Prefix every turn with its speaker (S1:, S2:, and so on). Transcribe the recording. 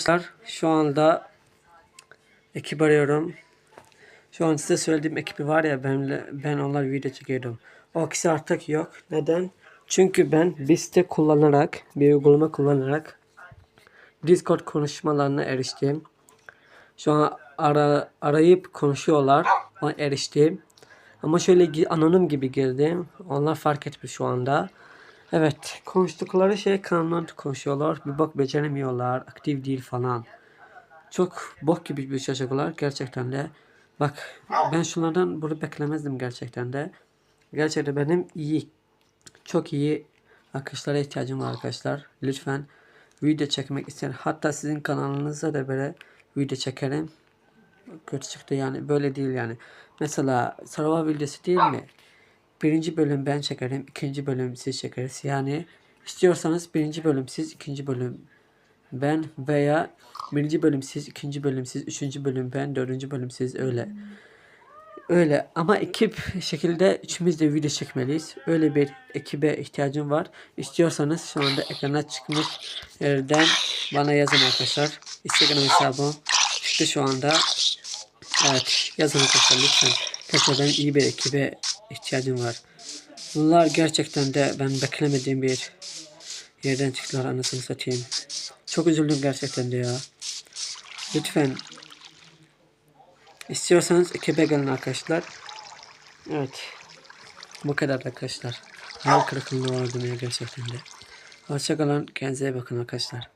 S1: Arkadaşlar şu anda ekip arıyorum. Şu an size söylediğim ekibi var ya benle, ben onlar video çekiyordum. O kişi artık yok. Neden? Çünkü ben bir kullanarak, bir uygulama kullanarak Discord konuşmalarına eriştim. Şu an ara, arayıp konuşuyorlar. Ona eriştim. Ama şöyle anonim gibi girdim. Onlar fark etmiş şu anda. Evet, konuştukları şey kanundan konuşuyorlar. Bir bak beceremiyorlar, aktif değil falan. Çok bok gibi bir çocuklar gerçekten de. Bak ben şunlardan bunu beklemezdim gerçekten de. Gerçekten benim iyi, çok iyi arkadaşlara ihtiyacım var arkadaşlar. Lütfen video çekmek isteyen hatta sizin kanalınıza da böyle video çekerim. Kötü çıktı yani böyle değil yani. Mesela Survival videosu değil mi? Birinci bölüm ben çekerim, ikinci bölüm siz çekeriz. Yani istiyorsanız birinci bölüm siz, ikinci bölüm ben veya birinci bölüm siz, ikinci bölüm siz, üçüncü bölüm ben, dördüncü bölüm siz öyle. Öyle ama ekip şekilde üçümüz de video çekmeliyiz. Öyle bir ekibe ihtiyacım var. İstiyorsanız şu anda ekrana çıkmış yerden bana yazın arkadaşlar. Instagram hesabım çıktı şu anda. Evet yazın arkadaşlar lütfen. Gerçekten iyi bir ekibe ihtiyacım var. Bunlar gerçekten de ben beklemediğim bir yerden çıktılar anasını satayım. Çok üzüldüm gerçekten de ya. Lütfen istiyorsanız ekibe gelin arkadaşlar. Evet. Bu kadar arkadaşlar. Hayal kırıklığına uğradım ya gerçekten de. Hoşçakalın. Kendinize bakın arkadaşlar.